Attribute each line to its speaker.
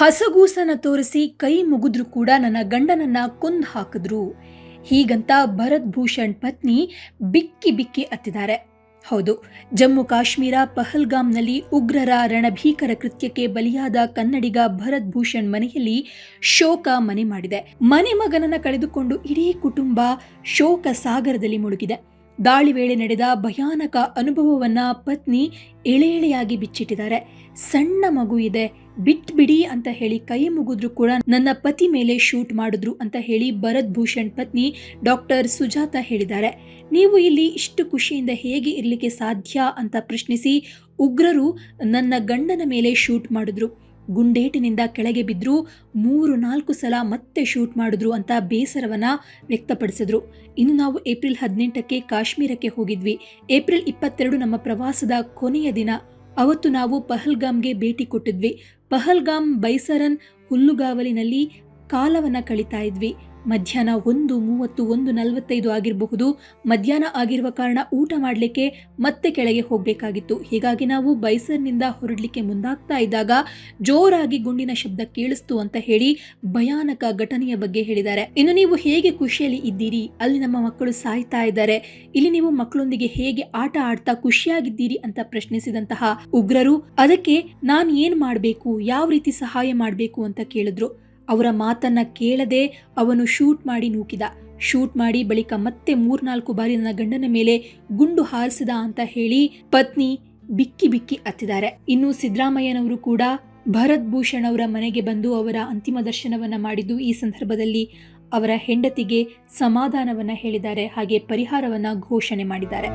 Speaker 1: ಹಸಗೂಸನ ತೋರಿಸಿ ಕೈ ಮುಗಿದ್ರು ಕೂಡ ನನ್ನ ಗಂಡನನ್ನ ಕೊಂದು ಹಾಕಿದ್ರು. ಹೀಗಂತ ಭರತ್ ಭೂಷಣ್ ಪತ್ನಿ ಬಿಕ್ಕಿ ಬಿಕ್ಕಿ ಅತ್ತಿದ್ದಾರೆ ಹೌದು, ಜಮ್ಮು ಕಾಶ್ಮೀರ ಪಹಲ್ಗಾಮ್ನಲ್ಲಿ ಉಗ್ರರ ರಣಭೀಕರ ಕೃತ್ಯಕ್ಕೆ ಬಲಿಯಾದ ಕನ್ನಡಿಗ ಭರತ್ ಭೂಷಣ್ ಮನೆಯಲ್ಲಿ ಶೋಕ ಮನೆ ಮಾಡಿದೆ. ಮನೆ ಮಗನನ್ನ ಕಳೆದುಕೊಂಡು ಇಡೀ ಕುಟುಂಬ ಶೋಕ ಸಾಗರದಲ್ಲಿ ಮುಳುಗಿದೆ. ದಾಳಿ ವೇಳೆ ನಡೆದ ಭಯಾನಕ ಅನುಭವವನ್ನ ಪತ್ನಿ ಎಳೆ ಎಳೆಯಾಗಿ ಬಿಚ್ಚಿಟ್ಟಿದ್ದಾರೆ. ಸಣ್ಣ ಮಗು ಇದೆ, ಬಿಟ್ಬಿಡಿ ಅಂತ ಹೇಳಿ ಕೈ ಮುಗಿದ್ರು ಕೂಡ ನನ್ನ ಪತಿ ಮೇಲೆ ಶೂಟ್ ಮಾಡಿದ್ರು ಅಂತ ಹೇಳಿ ಭರತ್ ಭೂಷಣ್ ಪತ್ನಿ ಡಾಕ್ಟರ್ ಸುಜಾತ ಹೇಳಿದ್ದಾರೆ. ನೀವು ಇಲ್ಲಿ ಇಷ್ಟು ಖುಷಿಯಿಂದ ಹೇಗೆ ಇರಲಿಕ್ಕೆ ಸಾಧ್ಯ ಅಂತ ಪ್ರಶ್ನಿಸಿ ಉಗ್ರರು ನನ್ನ ಗಂಡನ ಮೇಲೆ ಶೂಟ್ ಮಾಡಿದ್ರು. ಗುಂಡೇಟಿನಿಂದ ಕೆಳಗೆ ಬಿದ್ದರು ಮೂರು ನಾಲ್ಕು ಸಲ ಮತ್ತೆ ಶೂಟ್ ಮಾಡಿದ್ರು ಅಂತ ಬೇಸರವನ್ನು ವ್ಯಕ್ತಪಡಿಸಿದ್ರು. ಇನ್ನು ನಾವು ಏಪ್ರಿಲ್ ಹದಿನೆಂಟಕ್ಕೆ ಕಾಶ್ಮೀರಕ್ಕೆ ಹೋಗಿದ್ವಿ. ಏಪ್ರಿಲ್ ಇಪ್ಪತ್ತೆರಡು ನಮ್ಮ ಪ್ರವಾಸದ ಕೊನೆಯ ದಿನ. ಅವತ್ತು ನಾವು ಪಹಲ್ಗಾಮ್ಗೆ ಭೇಟಿ ಕೊಟ್ಟಿದ್ವಿ. ಪಹಲ್ಗಾಮ್ ಬೈಸರನ್ ಹುಲ್ಲುಗಾವಲಿನಲ್ಲಿ ಕಾಲವನ್ನ ಕಳಿತಾ ಇದ್ವಿ. ಮಧ್ಯಾಹ್ನ ಒಂದು ಮೂವತ್ತು, ಒಂದು ನಲವತ್ತೈದು ಆಗಿರಬಹುದು. ಮಧ್ಯಾಹ್ನ ಆಗಿರುವ ಕಾರಣ ಊಟ ಮಾಡಲಿಕ್ಕೆ ಮತ್ತೆ ಕೆಳಗೆ ಹೋಗಬೇಕಾಗಿತ್ತು. ಹೀಗಾಗಿ ನಾವು ಬೈಸರ್ನಿಂದ ಹೊರಡಲಿಕ್ಕೆ ಮುಂದಾಗ್ತಾ ಇದ್ದಾಗ ಜೋರಾಗಿ ಗುಂಡಿನ ಶಬ್ದ ಕೇಳಿಸ್ತು ಅಂತ ಹೇಳಿ ಭಯಾನಕ ಘಟನೆಯ ಬಗ್ಗೆ ಹೇಳಿದ್ದಾರೆ. ಇನ್ನು ನೀವು ಹೇಗೆ ಖುಷಿಯಲ್ಲಿ ಇದ್ದೀರಿ? ಅಲ್ಲಿ ನಮ್ಮ ಮಕ್ಕಳು ಸಾಯ್ತಾ ಇದ್ದಾರೆ. ಇಲ್ಲಿ ನೀವು ಮಕ್ಕಳೊಂದಿಗೆ ಹೇಗೆ ಆಟ ಆಡ್ತಾ ಖುಷಿಯಾಗಿದ್ದೀರಿ ಅಂತ ಪ್ರಶ್ನಿಸಿದಂತಹ ಉಗ್ರರು. ಅದಕ್ಕೆ ನಾನು ಏನು ಮಾಡಬೇಕು? ಯಾವ ರೀತಿ ಸಹಾಯ ಮಾಡಬೇಕು ಅಂತ ಕೇಳಿದ್ರು. ಅವರ ಮಾತನ್ನ ಕೇಳದೆ ಅವನು ಶೂಟ್ ಮಾಡಿ ನೂಕಿದ. ಶೂಟ್ ಮಾಡಿ ಬಳಿಕ ಮತ್ತೆ ಮೂರ್ನಾಲ್ಕು ಬಾರಿ ನನ್ನ ಗಂಡನ ಮೇಲೆ ಗುಂಡು ಹಾರಿಸಿದ ಅಂತ ಹೇಳಿ ಪತ್ನಿ ಬಿಕ್ಕಿ ಬಿಕ್ಕಿ ಅತ್ತಿದ್ದಾರೆ ಇನ್ನು ಸಿದ್ದರಾಮಯ್ಯನವರು ಕೂಡ ಭರತ್ ಭೂಷಣ್ ಅವರ ಮನೆಗೆ ಬಂದು ಅವರ ಅಂತಿಮ ದರ್ಶನವನ್ನ ಮಾಡಿದ್ದು ಈ ಸಂದರ್ಭದಲ್ಲಿ ಅವರ ಹೆಂಡತಿಗೆ ಸಮಾಧಾನವನ್ನ ಹೇಳಿದ್ದಾರೆ. ಹಾಗೆ ಪರಿಹಾರವನ್ನ ಘೋಷಣೆ ಮಾಡಿದ್ದಾರೆ.